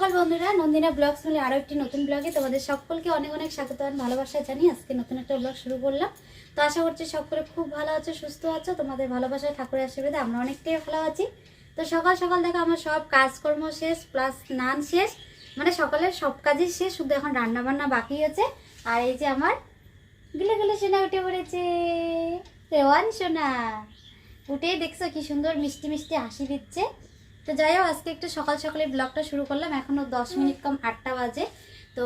সকাল বন্ধুরা, নন্দিনা ব্লগ শুনলে আরও একটি নতুন ব্লগে তোমাদের সকলকে অনেক অনেক স্বাগত আর ভালোবাসা জানি আজকে নতুন একটা ব্লগ শুরু করলাম। তো আশা করছি সকলে খুব ভালো আছো, সুস্থ আছো। তোমাদের ভালোবাসায়, ঠাকুরের আশীর্বাদে আমরা অনেকটাই ভালো আছি। তো সকাল সকাল দেখো আমার সব কাজকর্ম শেষ প্লাস স্নান শেষ। মানে সকালের সব কাজই শেষ, শুধু এখন রান্না বান্না বাকি আছে। আর এই যে আমার গুলে গুলে সোনা উঠে পড়েছে। রেওয়ান সোনা, উঠেই দেখছ কি সুন্দর মিষ্টি মিষ্টি হাসি দিচ্ছে। তো যাই হোক আজকে একটু সকাল সকালে ব্লগটা শুরু করলাম। এখনও দশ মিনিট কম আটটা বাজে। তো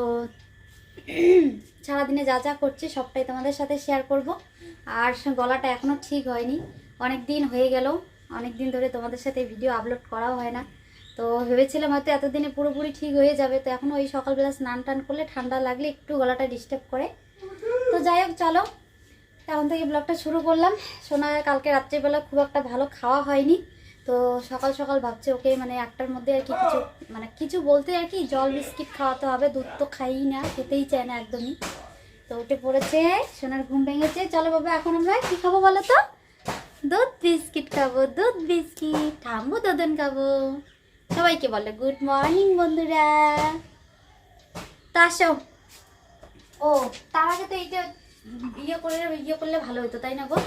সারাদিনে যা যা করছি সবটাই তোমাদের সাথে শেয়ার করব। আর গলাটা এখনও ঠিক হয়নি। অনেক দিন হয়ে গেল। অনেক দিন ধরে তোমাদের সাথে ভিডিও আপলোড করাও হয় না। তো ভেবেছিলাম হয়তো এতদিনে পুরোপুরি ঠিক হয়ে যাবে। তো এখন ওই সকালবেলা স্নান টান করলে ঠান্ডা লাগলে একটু গলাটা ডিস্টার্ব করে। তো যাই হোক চলো। এখন থেকে ব্লগটা শুরু করলাম। সোনা কালকে রাত্রিবেলা খুব একটা ভালো খাওয়া হয়নি। তো সকাল সকাল ভাবছে, ওকে মানে একটার মধ্যে আর কি কিছু মানে কিছু বলতে আর কি, জল বিস্কিট খাওয়াতে হবে, দুধ তো খাই না, খেতেই চায় না একদমই। তো উঠে পড়েছে, সোনার ঘুম ভেঙেছে, চলো বাবা, এখন আমরা কি খাব বলো তো? দুধ বিস্কিট খাব, দুধ বিস্কিট ঠাম্বু দদন খাব। সবাইকে বলে গুড মর্নিং বন্ধুরা। তা আসো। ও, তার আগে তো এইটা ইয়ে করে ইয়ে করলে ভালো হতো, তাই না গো?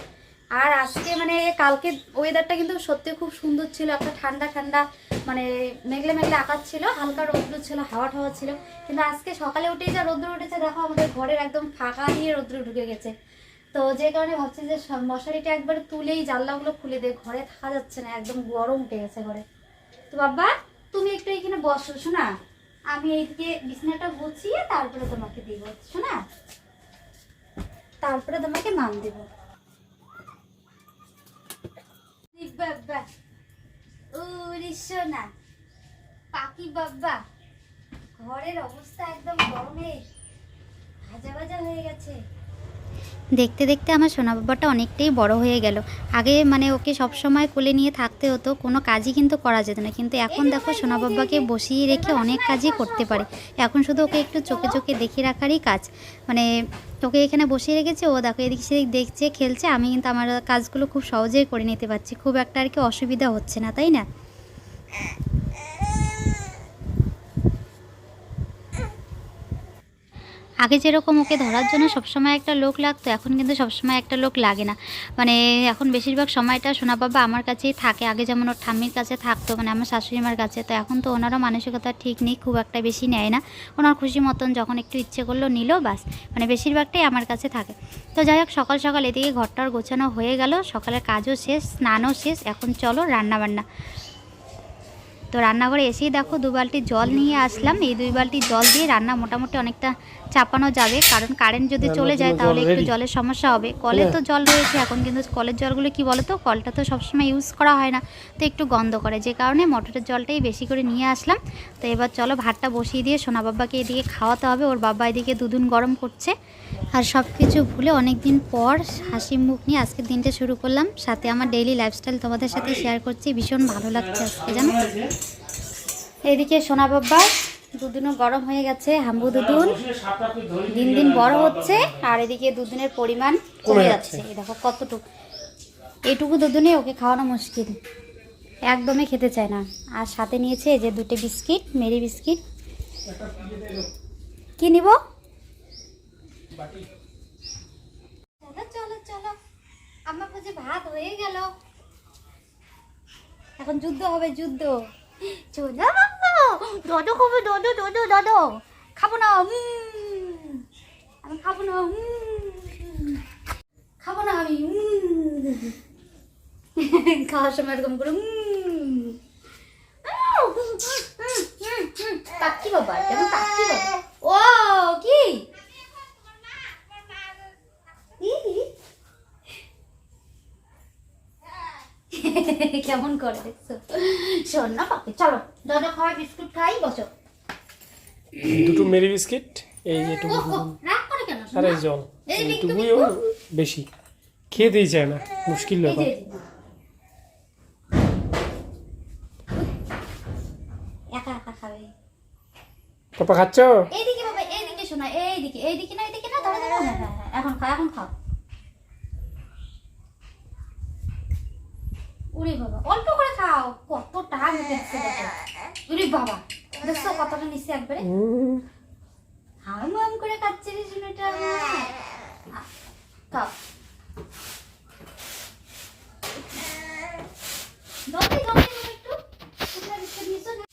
আর আজকে মানে কালকে ওয়েদারটা কিন্তু সত্যি খুব সুন্দর ছিল, একটা ঠান্ডা ঠান্ডা মানে মেঘলে মেঘলে আকাশ ছিল, হালকা রৌদ্র ছিল, হাওয়া, ঠাওয়া ছিল। কিন্তু আজকে সকালে উঠেই যা রৌদ্র উঠেছে, দেখো আমাদের ঘরের একদম ফাঁকা দিয়ে রৌদ্র ঢুকে গেছে। তো যে কারণে ভাবছি যে মশারিটা একবার তুলেই জানলাগুলো খুলে দিয়ে ঘরে থাকা যাচ্ছে না, একদম গরম উঠে গেছে ঘরে। তো বাবা, তুমি একটু এখানে বসো, শোনা? আমি এইদিকে বিছানাটা গুছিয়ে তারপরে তোমাকে দিব, শোনা? তারপরে তোমাকে মান দেব। বাবা। ওরে সোনা পাখি বাবা ঘরের অবস্থা একদম গরমে ভাজা ভাজা হয়ে গেছে। দেখতে দেখতে আমার সোনা বাবাটা অনেকটাই বড় হয়ে গেল। আগে মানে ওকে সব সময় কোলে নিয়ে থাকতে হতো, কোনো কাজই কিন্তু করা যেত না। কিন্তু এখন দেখো সোনা বাবাকে বসিয়ে রেখে অনেক কাজই করতে পারে। এখন শুধু ওকে একটু চোখে চোখে দেখে রাখারই কাজ। মানে তোকে এখানে বসিয়ে রেখেছে, ও দেখো এদিক সেদিক দেখছে, খেলছে। আমি কিন্তু আমার কাজগুলো খুব সহজেই করে নিতে পারছি। খুব একটা আর কি অসুবিধা হচ্ছে না, তাই না? আগে যেরকম ওকে ধরার জন্য সবসময় একটা লোক লাগতো, এখন কিন্তু সবসময় একটা লোক লাগে না। মানে এখন বেশিরভাগ সময়টা সোনা বাবা আমার কাছেই থাকে, আগে যেমন ওর ঠাম্মির কাছে থাকতো মানে আমার শাশুড়ি মার কাছে, তো এখন তো ওনারও মানসিকতা ঠিক নেই, খুব একটা বেশি নেয় না। ওনার খুশি মতন যখন একটু ইচ্ছে করল নিল, বাস। মানে বেশিরভাগটাই আমার কাছে থাকে। তো যাই হোক, সকাল সকাল এদিকে ঘরটার গোছানো হয়ে গেল, সকালের কাজও শেষ, স্নানও শেষ, এখন চলো রান্না বান্না তো রান্নাঘরে এসেই দেখো দু বালতি জল নিয়ে আসলাম। এই দুই বালতি জল দিয়ে রান্না মোটামুটি অনেকটা চাপানো যাবে। কারণ কারেন্ট যদি চলে যায় তাহলে একটু জলের সমস্যা হবে। কলে তো জল রয়েছে এখন কিন্তু কলের জলগুলো কি বলো তো কলটা তো সবসময় ইউজ করা হয় না। তো একটু গন্ধ করে। যে কারণে মোটরের জলটাই বেশি করে নিয়ে আসলাম। তো এবার চলো ভাতটা বসিয়ে দিয়ে সোনা বাবাকে এদিকে খাওয়াতে হবে। ওর বাবা এদিকে দুদিন গরম করছে। আর সব কিছু ভুলে অনেক দিন পর হাসি মুখ নিয়ে আজকের দিনটা শুরু করলাম। সাথে আমার ডেইলি লাইফস্টাইল তোমাদের সাথে শেয়ার করছি। ভীষণ ভালো লাগছে আজকে জানো? এদিকে সোনা বাবা দুদিনও গরম হয়ে গেছে হাম্বু দুদুন দিন দিন বড় হচ্ছে আর এদিকে দুদিনের পরিমাণ কমে যাচ্ছে। দেখো কতটুকু। এইটুকু দুদিনে ওকে খাওয়ানো মুশকিল। একদমই খেতে চায় না। আর সাথে নিয়েছে এই যে দুটো বিস্কিট মেরি বিস্কিট। কি নিব? চলো চলো চলো। আমার বুঝি ভাত হয়ে গেল। এখন যুদ্ধ হবে যুদ্ধ। চলো বাবা দদো খাব দদো দদো দদো খাব না। আমি খাব না। খাব না আমি। খাওয়ার সময় এরকম করে উম। কাকি বাবা কেন কাকি বাবা ও কি কি? কেমন করে দেখছ? শোন না পাপি চলো। দাদা খাওয়া বিস্কুট খাই বসো। দুটো মেরি বিস্কিট এই এটুকু আর জল এই এইটুকুও বেশি। খেতেই চায় না মুশকিল ব্যাপার। পাপা খাচ্ছ? এইদিকে বাবা এইদিকে শোনা এইদিকে এইদিকে না এইদিকে না ধরে ধরে হ্যাঁ হ্যাঁ হ্যাঁ এখন খাও এখন খাও। উরি বাবা, অল্প করে খাও। কত টাক দেখছে বাবা, দেখছ কতটা নিচে একবারে? হাম হাম করে খাচ্ছে রে শুনেটা খাও। জলদি জলদি করে একটু। কোথায় বিস্কুট নিছো না?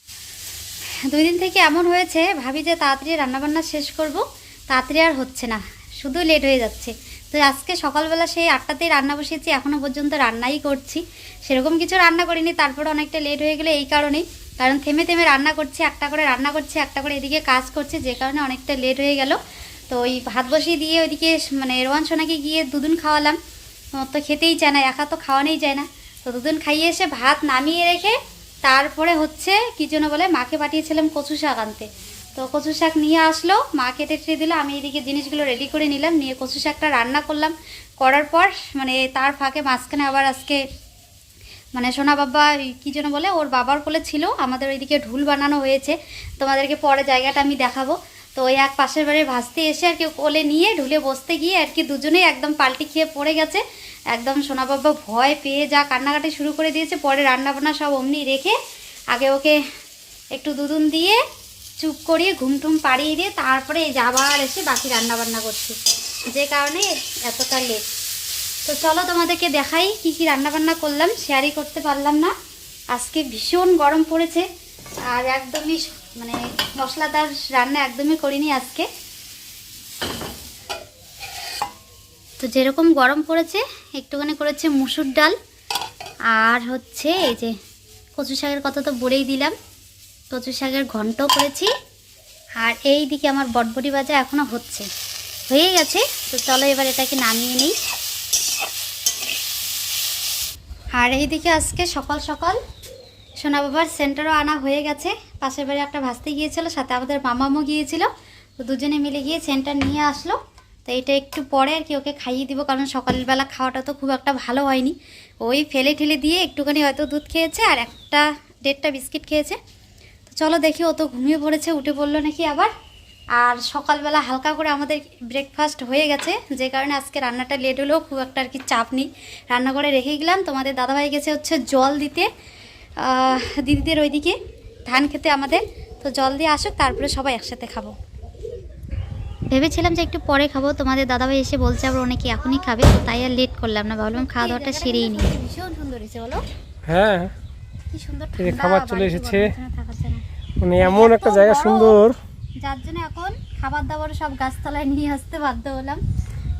দুই দিন থেকে এমন হয়েছে, ভাবি যে তাড়াতাড়ি রান্নাবান্না শেষ করব। তাড়াতাড়ি আর হচ্ছে না। শুধু লেট হয়ে যাচ্ছে। তো আজকে সকালবেলা সেই আটটাতেই রান্না বসিয়েছি এখনও পর্যন্ত রান্নাই করছি। সেরকম কিছু রান্না করিনি, তারপরে অনেকটা লেট হয়ে গেলে এই কারণেই। কারণ থেমে থেমে রান্না করছি, একটা করে রান্না করছি, একটা করে এদিকে কাজ করছি, যে কারণে অনেকটা লেট হয়ে গেল। তো ওই ভাত বসিয়ে দিয়ে ওইদিকে মানে রোয়ান সোনাকে গিয়ে দুদিন খাওয়ালাম। তো খেতেই চায় না, একা তো খাওয়ানোই যায় না। তো দুদিন খাইয়ে এসে ভাত নামিয়ে রেখে তারপরে হচ্ছে কি জন্য বলে মাকে পাঠিয়েছিলাম কচু শাক আনতে। তো কচু শাক নিয়ে আসলো, মা কেটে টেটে দিল, আমি এদিকে জিনিসগুলো রেডি করে নিলাম, নিয়ে কচু শাকটা রান্না করলাম। করার পর মানে তার ফাঁকে মাঝখানে আবার আজকে মানে সোনা বাবা কি যেন বলে, ওর বাবার কোলে ছিল, আমাদের ওইদিকে ঢুল বানানো হয়েছে, তোমাদেরকে পরে জায়গাটা আমি দেখাবো। তো ওই এক পাশের বাড়ির ভাসতে এসে আর কি কোলে নিয়ে ঢুলে বসতে গিয়ে আর কি দুজনেই একদম পাল্টি খেয়ে পড়ে গেছে। একদম সোনা বাবা ভয় পেয়ে যা কান্নাকাটি শুরু করে দিয়েছে, পরে রান্নাবান্না সব অমনি রেখে আগে ওকে একটু দুধুন দিয়ে চুপ করিয়ে ঘুমটুম পাড়িয়ে দিয়ে তারপরে এই আবার এসে বাকি রান্নাবান্না করছি। যে কারণে এতটা লেট তো চলো তোমাদেরকে দেখাই কি কি রান্না বান্না করলাম শেয়ারই করতে পারলাম না। আজকে ভীষণ গরম পড়েছে আর একদমই মানে মশলাদার রান্না একদমই করিনি আজকে। তো যেরকম গরম পড়েছে, একটুখানি করেছে মুসুর ডাল। আর হচ্ছে এই যে কচু শাকের কথা তো বলেই দিলাম। কচু শাকের ঘন্ট করেছি। আর এই দিকে আমার বটবটি ভাজা এখনও হচ্ছে। হয়ে গেছে, তো চলো এবার এটাকে নামিয়ে নিই। আর এই দিকে আজকে সকাল সকাল সোনা বাবার সেন্টারও আনা হয়ে গেছে। পাশের বাড়ি একটা ভাসতে গিয়েছিল, সাথে আমাদের মামামও গিয়েছিল। তো দুজনে মিলে গিয়ে সেন্টার নিয়ে আসলো। তো এটা একটু পরে আর কি ওকে খাইয়ে দিব, কারণ সকালবেলা খাওয়াটা তো খুব একটা ভালো হয়নি। ওই ফেলে ঠেলে দিয়ে একটুখানি হয়তো দুধ খেয়েছে, আর একটা দেড়টা বিস্কিট খেয়েছে। চলো দেখি ও তো ঘুমিয়ে পড়েছে উঠে পড়ল নাকি আবার। আর সকালবেলা হালকা করে আমাদের ব্রেকফাস্ট হয়ে গেছে যে কারণে আজকে রান্নাটা লেট হলেও খুব একটা আর কি চাপ নেই। রান্না করে রেখে গেলাম তোমাদের দাদাভাই গেছে হচ্ছে জল দিতে দিদিদের ওইদিকে ধান খেতে আমাদের। তো জল দিয়ে আসুক তারপরে সবাই একসাথে খাব। ভেবেছিলাম যে একটু পরে খাব তোমাদের দাদাভাই এসে বলছে আবার অনেকে এখনই খাবে তো তাই আর লেট করলাম না ভাবলাম খাওয়া দাওয়াটা সেরেই নিই। ভীষণ সুন্দর হয়েছে বলো। হ্যাঁ। কি সুন্দর খাবার চলে এসেছে। মানে এমন একটা জায়গা সুন্দর। যার জন্য এখন খাবার দাবার সব গাছতলায় নিয়ে আসতে বাধ্য হলাম।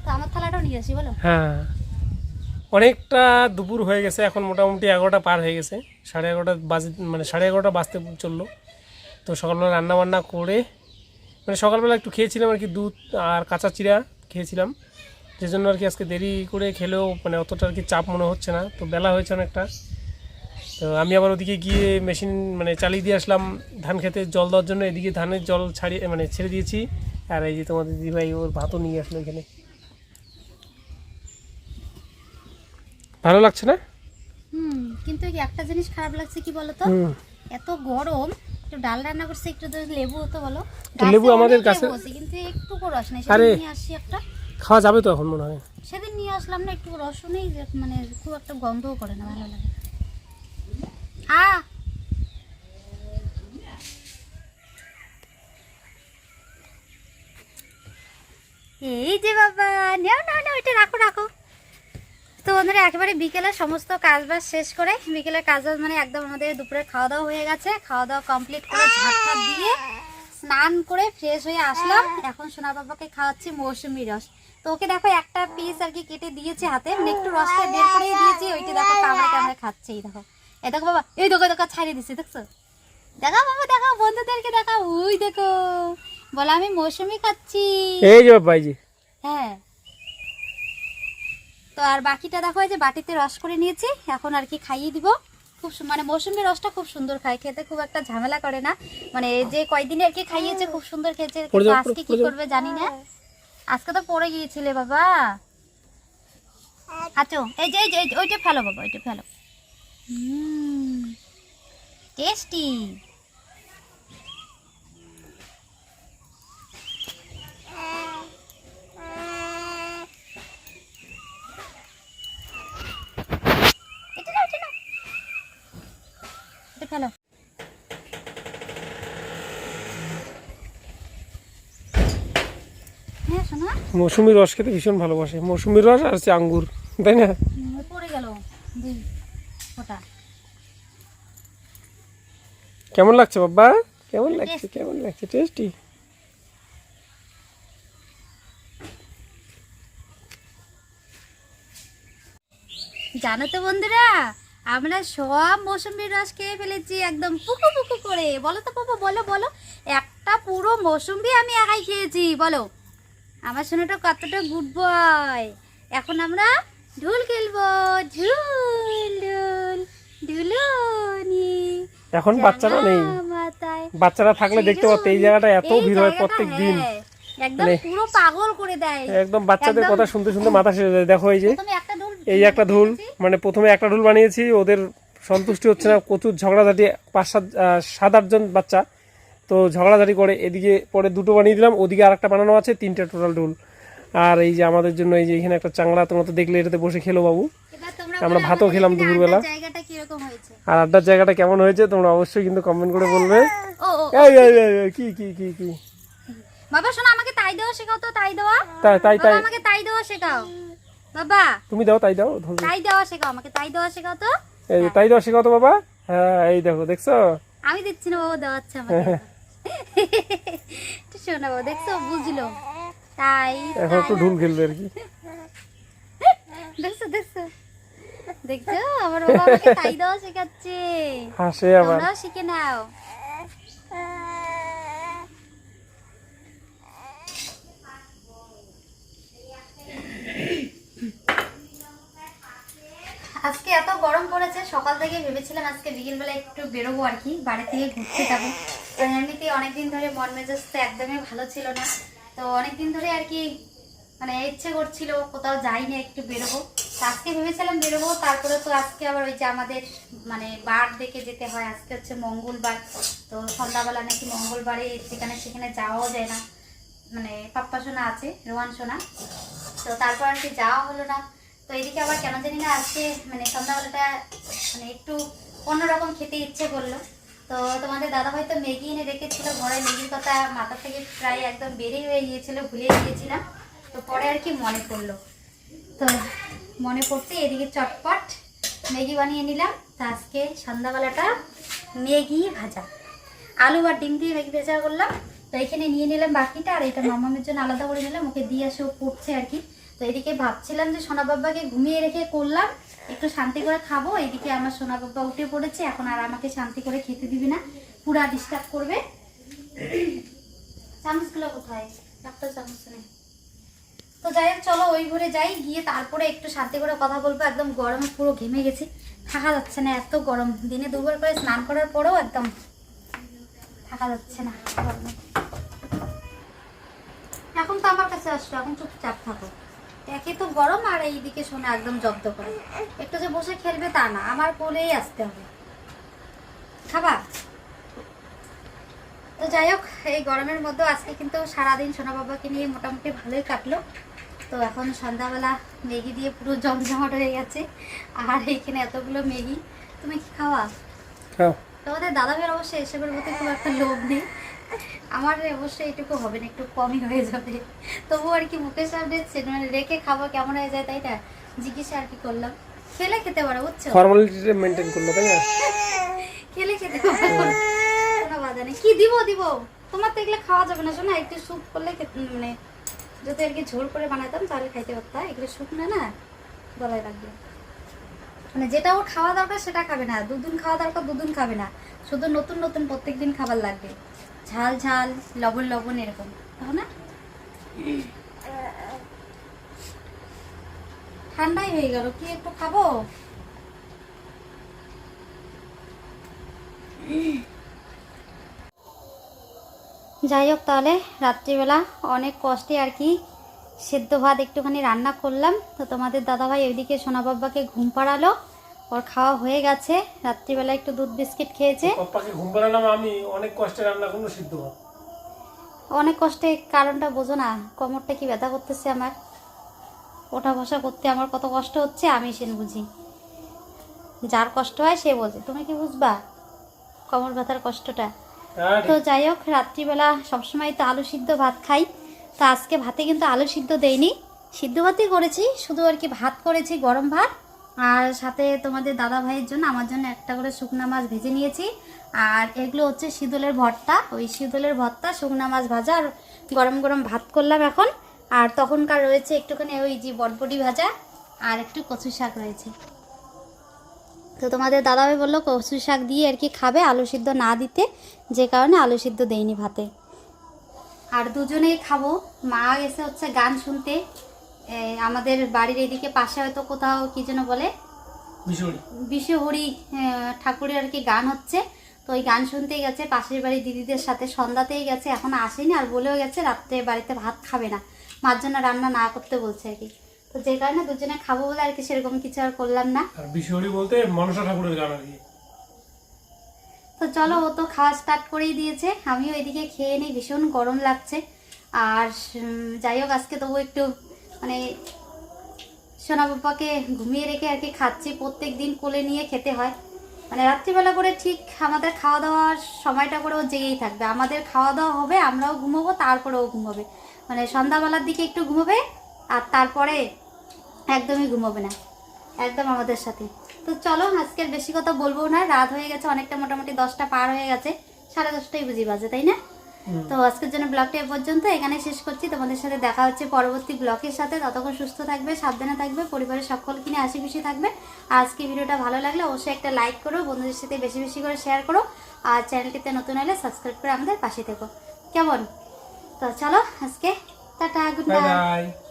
তো আমার থালাটাও নিয়ে আসি বলো। হ্যাঁ। অনেকটা দুপুর হয়ে গেছে এখন মোটামুটি এগারোটা পার হয়ে গেছে। সাড়ে এগারোটা বাজে মানে সাড়ে এগারোটা বাজতে চলল। তো সকালবেলা রান্না বান্না করে মানে সকালবেলা একটু খেয়েছিলাম আর কি দুধ আর কাঁচা চিরা খেয়েছিলাম। যে জন্য আর কি আজকে দেরি করে খেলেও মানে অতটা আর কি চাপ মনে হচ্ছে না। তো বেলা হয়েছে অনেকটা। তো আমি আবার ওদিকে গিয়ে মেশিন মানে চালিয়ে দিয়ে আসলাম ধান খেতে। জল দেওয়ার জন্য এদিকে ধানের জল ছাড়িয়ে মানে ছেড়ে দিয়েছি। আর এই যে তোমাদের দিদিভাই ওর ভাতও নিয়ে আসলো এখানে। ভালো লাগছে না? হুম কিন্তু একটা জিনিস খারাপ লাগছে কি বলো তো এত গরম একটু ডাল রান্না করছে একটু লেবু হতো বলো। লেবু আমাদের কিন্তু একটু রস নেই। আরে। সেদিন একটা। খাওয়া যাবে তো এখন মনে হয়। সেদিন নিয়ে আসলাম না একটু রসও নেই মানে খুব একটা গন্ধও করে না ভালো লাগে। আ এই যে বাবা, নাও নাও নাও, এটা রাখো রাখো। তো বন্ধুরা, একেবারে বিকেলে সমস্ত কাজ বাজ শেষ করে, বিকেলের কাজবাজ মানে একদম আমাদের দুপুরে খাওয়া দাওয়া হয়ে গেছে। খাওয়া দাওয়া কমপ্লিট করে ঝাঁট দিয়ে স্নান করে ফ্রেশ হয়ে আসলাম। এখন সোনা বাবাকে খাওয়াচ্ছি মৌসুমি রস। তো ওকে দেখো, একটা পিস আর কি কেটে দিয়েছে হাতে। একটু রসটা বের করে দিয়েছি ওইটা দেখো, কামড়ে কামড়ে খাচ্ছে এই দেখো। এই দেখো বাবা এই দেখো দেখো ছাড়িয়ে দিচ্ছে দেখছ দেখা বাবা দেখা বন্ধুদেরকে দেখা ওই দেখো বলো আমি মৌসুমি খাচ্ছি এই যে বাবা এই হ্যাঁ তো আর বাকিটা দেখো এই যে বাটিতে রস করে নিয়েছি। এখন আর কি খাইয়ে দিব। খুব মানে মৌসুমি রসটা খুব সুন্দর খায়। খেতে খুব একটা ঝামেলা করে না। মানে যে কয়দিনে আর কি খাইয়েছে খুব সুন্দর খেয়েছে। আজকে কি করবে জানি না। আজকে তো পড়ে গিয়েছিলে বাবা। আচ্ছা এই যে এই যে, ওইটা ফেলো বাবা ওইটা ফেলো। Hmm. tasty. মৌসুমি রস খেতে ভীষণ ভালোবাসে। মৌসুমি রস আর হচ্ছে আঙ্গুর তাই না? কেমন লাগছে বাবা? কেমন লাগছে কেমন লাগছে? টেস্টি জানো তো বন্ধুরা আমরা সব মৌসুমির রস খেয়ে ফেলেছি একদম পুকু পুকু করে। বলো তো বাবা বলো বলো। একটা পুরো মৌসুমি আমি একাই খেয়েছি বলো। আমার শোনাটা কতটা গুড বয় এখন আমরা ঢুল খেলব। ঝুল ঢুল ঢুলুনি এখন বাচ্চারা নেই। বাচ্চারা থাকলে দেখতে পারতো এই জায়গাটা এত ভিড় হয় প্রত্যেক দিন। হ্যাঁ, একদম মানে- বাচ্চাদের কথা শুনতে শুনতে মাথা হয়ে যায়। দেখো এই যে একটা এই একটা ঢুল মানে প্রথমে একটা ঢুল বানিয়েছি ওদের সন্তুষ্টি হচ্ছে না প্রচুর ঝগড়াঝাটি পাঁচ সাত সাত আটজন বাচ্চা। তো ঝগড়াঝাটি করে এদিকে পরে দুটো বানিয়ে দিলাম ওদিকে আরেকটা বানানো আছে তিনটে টোটাল ঢুল। আর এই যে আমাদের জন্য এই যে এখানে একটা চাংড়া তোমরা তো দেখলে এটাতে বসে খেলো বাবু। আমরা ভাতও খেলাম দুপুরবেলা। আর আড্ডার জায়গাটা কেমন হয়েছে তোমরা অবশ্যই কিন্তু কমেন্ট করে বলবে। কি কি কি কি? বাবা শোনো আমাকে তাই দেওয়া শেখাও তো তাই তাই তাই তাই। আমাকে তাই শেখাও। বাবা। তুমি দাও তাই দাও তাই দেওয়া শেখাও আমাকে তাই দেওয়া শেখাও তো। এই তাই দাও শেখাও তো বাবা? হ্যাঁ এই দেখো দেখছ? আমি দিচ্ছি না বাবা দেওয়াচ্ছে আমাকে। একটু দেখছ? বুঝলো। তাই এখন একটু ঢুল খেলবে আর কি। দেখছ দেখছ? দেখছ? আমার বাবা আমাকে তাই দেওয়া শেখাচ্ছে। হাসে আবার। তোমরাও শিখে নাও। আজকে এত গরম পড়েছে সকাল থেকে ভেবেছিলাম আজকে বিকেলবেলা একটু বেরোবো আর কি বাড়ি থেকে ঘুরতে যাব। এমনিতে অনেকদিন ধরে মন মেজাজ তো একদমই ভালো ছিল না। তো অনেকদিন ধরে আর কি মানে ইচ্ছে করছিল কোথাও যাইনি, একটু বেরোবো। আজকে ভেবেছিলাম বেরোবো, তারপরে তো আজকে আবার ওই যে আমাদের মানে বার দেখে যেতে হয়, আজকে হচ্ছে মঙ্গলবার। তো সন্ধ্যাবেলা নাকি মঙ্গলবারে যেখানে সেখানে যাওয়াও যায় না। মানে পাপ্পা সোনা আছে, রোহান সোনা। তো তারপর আর কি যাওয়া হলো না। তো এদিকে আবার কেন জানি না আজকে মানে সন্ধ্যাবেলাটা মানে একটু অন্যরকম খেতে ইচ্ছে করল। তো তোমাদের দাদা ভাই তো ম্যাগি এনে রেখেছিল, ঘরে ম্যাগির কথা মাথা থেকে প্রায় একদম বেরিয়ে হয়ে গিয়েছিল, ভুলে গিয়েছিলাম। তো পরে আর কি মনে পড়ল। তো মনে পড়তে এদিকে চটপট ম্যাগি বানিয়ে নিলাম। তো আজকে সন্ধ্যাবেলাটা ম্যাগি ভাজা। আলু আর ডিম দিয়ে ম্যাগি ভাজা করলাম। তো এখানে নিয়ে নিলাম বাকিটা, আর এটা মামামের জন্য আলাদা করে নিলাম, ওকে দিয়ে আসে ও পড়ছে আর কি। তো এদিকে ভাবছিলাম যে সোনা বাবাকে ঘুমিয়ে রেখে করলাম। একটু শান্তি করে খাব, এদিকে আমার সোনা বাবা উঠে পড়েছে, এখন আর আমাকে শান্তি করে খেতে দিবি না, পুরা ডিস্টার্ব করবে। চামচগুলো কোথায়? চামচ নেই। তো যাই হোক, চলো ওই ঘরে যাই, গিয়ে তারপরে একটু শান্তি করে কথা বলব, একদম গরমে পুরো ঘেমে গেছি। থাকা যাচ্ছে না, এত গরম। দিনে দুবার করে স্নান করার পরেও একদম থাকা যাচ্ছে না, গরমে। এখন তো আমার কাছে আসছো এখন চুপচাপ থাকো। একে তো গরম আর এইদিকে শোনা একদম জব্দ করে। একটু যে বসে খেলবে তা না আমার কোলেই আসতে হবে। খাবা? তো যাই হোক এই গরমের মধ্যে আজকে কিন্তু সারাদিন সোনা বাবাকে নিয়ে মোটামুটি ভালোই কাটলো। তো এখন সন্ধ্যাবেলা ম্যাগি দিয়ে পুরো জমজমাট হয়ে গেছে। আর এইখানে এতগুলো ম্যাগি তুমি কি খাওয়া? তোমাদের দাদা ভাইয়ের অবশ্যই এসবের প্রতি খুব একটা লোভ নেই। আমার অবশ্যই এটুকু হবে না একটু কমই হয়ে যাবে। তবু আর কি মুখের সামনে মানে রেখে খাব কেমন হয়ে যায় তাই না? জিজ্ঞাসা আর কি করলাম। খেলে খেতে পারো বুঝছ? ফর্মালিটিটা মেনটেন করল তাই না? খেলে খেতে পারো। কোনো বাধা নেই। কি দিব দিব? তোমার তো এগুলো খাওয়া যাবে না শোনা একটু স্যুপ করলে মানে যদি আর কি ঝোল করে বানাতাম তাহলে খাইতে পারতাম এগুলো শুকনো না গলায় লাগবে। মানে যেটা ওর খাওয়া দরকার সেটা খাবে না। দুদিন খাওয়া দরকার দুদিন খাবে না। শুধু নতুন নতুন প্রত্যেক দিন খাবার লাগবে। ঝাল ঝাল, লবণ লবণ এরকম না? ঠান্ডাই হয়ে গেল, কি একটু খাব? যাই হোক তাহলে, রাত্রিবেলা অনেক কষ্টে আর কি সেদ্ধ ভাত একটুখানি রান্না করলাম। তো তোমাদের দাদাভাই ওইদিকে সোনা বাবাকে ঘুম পাড়ালো। ওর খাওয়া হয়ে গেছে। রাত্রিবেলা একটু দুধ বিস্কিট খেয়েছে। পাপ্পাকে ঘুম পাড়ালাম আমি অনেক কষ্টে রান্না করল সিদ্ধ ভাত অনেক কষ্টে কারণটা বোঝো না কোমরটা কি ব্যথা করতেছে আমার? ওঠা বসা করতে আমার কত কষ্ট হচ্ছে আমি সে বুঝি। যার কষ্ট হয় সে বোঝে। তুমি কি বুঝবা কোমর ব্যথার কষ্টটা? তো যাই হোক রাত্রিবেলা সবসময় তো আলু সিদ্ধ ভাত খাই। তো আজকে ভাতে কিন্তু আলু সিদ্ধ দেইনি। সিদ্ধ ভাতই করেছি শুধু আর কি ভাত করেছি গরম ভাত। আর সাথে তোমাদের দাদা ভাইয়ের জন্য আমার জন্য একটা করে শুকনা মাছ ভেজে নিয়েছি। আর এগুলো হচ্ছে শীতলের ভর্তা। ওই শীতলের ভর্তা, শুকনা মাছ ভাজা আর গরম গরম ভাত করলাম এখন। আর তখনকার রয়েছে একটুখানি ওই যে বটবটি ভাজা আর একটু কচু শাক রয়েছে। তো তোমাদের দাদাভাই বলল কচু শাক দিয়ে আর কি খাবে আলু সিদ্ধ না দিতে, যে কারণে আলু সিদ্ধ দেয়নি ভাতে। আর দুজনেই খাব। মা গেছে হচ্ছে গান শুনতে। আমাদের বাড়ির এদিকে পাশে হয়তো কোথাও কি যেন বলে? বিশ্বহরি ঠাকুরের আর কি গান হচ্ছে। তো ওই গান শুনতেই গেছে পাশের বাড়ির দিদিদের সাথে সন্ধ্যাতেই গেছে এখন আসেনি আর বলেও গেছে রাত্রে বাড়িতে ভাত খাবে না। মার জন্য রান্না না করতে বলছে আর কি। তো যে কারণে দুজনে খাব বলে আর কি সেরকম কিছু আর করলাম না। আর বিশ্বহরি বলতে মনসা ঠাকুরের গান আর কি। তো চলো ও তো খাওয়া স্টার্ট করেই দিয়েছে। আমিও এদিকে খেয়ে নিই ভীষণ গরম লাগছে। আর যাই হোক আজকে তবু একটু মানে সোনা বাবাকে ঘুমিয়ে রেখে আর কি খাচ্ছি, প্রত্যেক দিন কোলে নিয়ে খেতে হয়। মানে রাত্রিবেলা করে ঠিক আমাদের খাওয়া দাওয়ার সময়টা করে ও জেগেই থাকবে। আমাদের খাওয়া দাওয়া হবে, আমরাও ঘুমোবো তারপরে ও ঘুমোবে। মানে সন্ধ্যাবেলার দিকে একটু ঘুমোবে, আর তারপরে একদমই ঘুমোবে না। একদম আমাদের সাথে। তো চলো, আজকের বেশি কথা বলব না। রাত হয়ে গেছে, অনেকটা মোটামুটি দশটা পার হয়ে গেছে, সাড়ে দশটাই বুঝি বাজে, তাই না? তো আজকের জন্য ব্লগটা এ পর্যন্ত। এখানে শেষ করছি। তোমাদের সাথে দেখা হচ্ছে পরবর্তী ব্লগের সাথে। ততক্ষণ সুস্থ থাকবে সাবধানে থাকবে পরিবারের সকলকে নিয়ে আসি খুশি থাকবে। আজকে ভিডিওটা ভালো লাগলে অবশ্যই একটা লাইক করো বন্ধুদের সাথে বেশি বেশি করে শেয়ার করো আর চ্যানেলটিতে নতুন হলে সাবস্ক্রাইব করে আমাদের পাশে থেকো। কেমন? তো চলো আজকে টাটা গুড নাইট